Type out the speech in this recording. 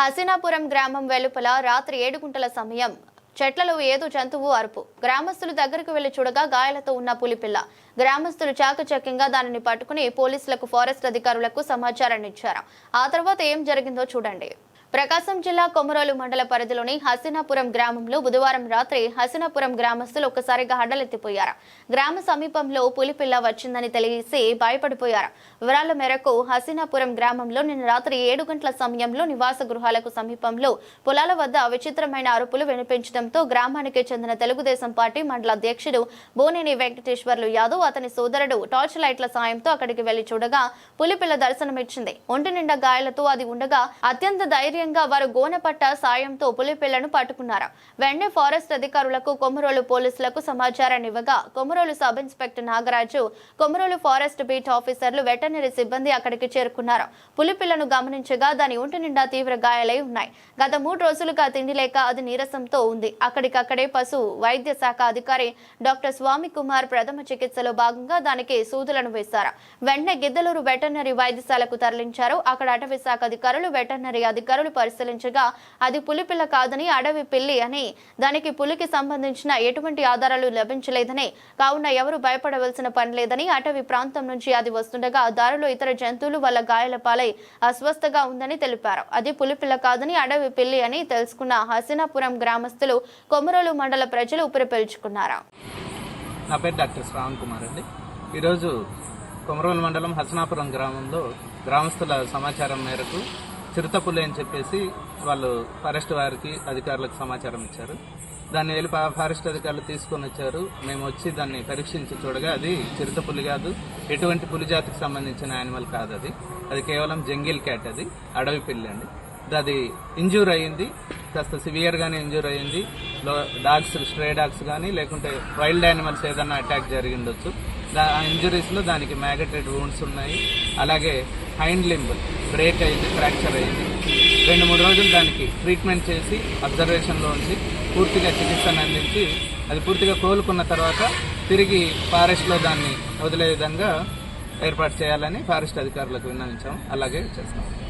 హసీనాపురం గ్రామం వెలుపల రాత్రి ఏడు గుంటల సమయం చెట్లలో ఏదో జంతువు అరుపు. గ్రామస్తులు దగ్గరకు వెళ్ళి చూడగా గాయాలతో ఉన్న పులిపిల్ల. గ్రామస్తులు చాకచక్యంగా దానిని పట్టుకుని పోలీసులకు ఫారెస్ట్ అధికారులకు సమాచారాన్ని ఇచ్చారు. ఆ తర్వాత ఏం జరిగిందో చూడండి. ప్రకాశం జిల్లా కొమరోలు మండల పరిధిలోని హసీనాపురం గ్రామంలో బుధవారం రాత్రి హసీనాపురం గ్రామస్తులు ఒక్కసారిగా హడ్డలెత్తిపోయారు గ్రామ సమీపంలో పులిపిల్ల వచ్చిందని తెలిసి భయపడిపోయారు. వివరాల మేరకు హసీనాపురం గ్రామంలో నిన్న రాత్రి ఏడు గంటల సమయంలో నివాస గృహాలకు సమీపంలో పొలాల వద్ద విచిత్రమైన అరుపులు వినిపించడంతో గ్రామానికి చెందిన తెలుగుదేశం పార్టీ మండల అధ్యక్షుడు బోనేని వెంకటేశ్వర్లు యాదవ్ అతని సోదరుడు టార్చ్ లైట్ల సాయంతో అక్కడికి వెళ్ళి చూడగా పులిపిల్ల దర్శనమిచ్చింది. ఒంటి నిండా గాయాలతో అది ఉండగా అత్యంత ధైర్యంగా వారు గోనపట్ట సాయంతో పులిపిల్లను పట్టుకున్నారు. వెంటనే ఫారెస్ట్ అధికారులకు కొమరోలు పోలీసులకు సమాచారాన్ని ఇవ్వగా Komarolu sub inspector Nagaraju Komarolu forest beat ఆఫీసర్లు వెటర్నరీ సిబ్బంది అక్కడికి చేరుకున్నారు. పులిపిల్లను గమనించగా దాని ఒంటి నిండా తీవ్ర గాయాలై ఉన్నాయి. గత మూడు రోజులుగా తిండి లేక అది నీరసంతో ఉంది. అక్కడికక్కడే పశు వైద్య శాఖ అధికారి డాక్టర్ స్వామి కుమార్ ప్రథమ చికిత్సలో భాగంగా దానికి సూదులను వేశారు. వెంటనే గిద్దలూరు వెటర్నరీ వైద్యశాలకు తరలించారు. అక్కడ అటవీ శాఖ అధికారులు వెటర్నరీ అధికారులు పరిశీలించగా అది పులిపిల్ల కాదని అడవి పిల్లి అని. దానికి పులికి సంబంధించిన ఎటువంటి ఆధారాలు లభించలేదని. కావున ఎవరు భయపడవలసిన పని లేదని అటవీ ప్రాంతం నుంచి అది వస్తుండగా దారిలో ఇతర జంతువులు వల్ల గాయాల పాలై అస్వస్థగా ఉందని తెలిపారు. అది పులిపిల్ల కాదని అడవి పిల్లి అని తెలుసుకున్న హసీనాపురం గ్రామస్తులు కొమరోలు మండల ప్రజలు ఊపిరి పీల్చుకున్నారు నా పేరు డాక్టర్ శ్రావణ్ కుమార్ అండి. ఈరోజు కొమరోలు మండలం హసనాపురం గ్రామంలో గ్రామస్తుల సమాచారం మేరకు చిరుతపులి అని చెప్పేసి వాళ్ళు ఫారెస్ట్ వారికి అధికారులకు సమాచారం ఇచ్చారు. దాన్ని వెళ్ళి ఫారెస్ట్ అధికారులు తీసుకొని వచ్చారు. మేము వచ్చి దాన్ని పరీక్షించి చూడగా అది చిరుతపులి కాదు ఎటువంటి పులి జాతికి సంబంధించిన యానిమల్ కాదు అది. అది కేవలం జంగిల్ క్యాట్ అది అడవి పిల్లి అండి. అది ఇంజూర్ అయ్యింది కాస్త సివియర్గానే ఇంజూర్ అయ్యింది లో- డాగ్స్ స్ట్రే డాగ్స్ కానీ లేకుంటే వైల్డ్ యానిమల్స్ ఏదైనా అటాక్ జరిగిండొచ్చు దా- ఇంజరీస్లో దానికి మ్యాగటెడ్ వూండ్స్ ఉన్నాయి. అలాగే హైండ్ లింబ్ బ్రేక్ అయింది ఫ్రాక్చర్ అయింది. రెండు మూడు రోజులు దానికి ట్రీట్మెంట్ చేసి అబ్జర్వేషన్లో ఉంచి పూర్తిగా చికిత్సను అందించి అది పూర్తిగా కోలుకున్న తర్వాత తిరిగి ఫారెస్ట్లో దాన్ని వదిలే విధంగా ఏర్పాటు చేయాలని ఫారెస్ట్ అధికారులకు విన్నవించాం. అలాగే చేస్తాం.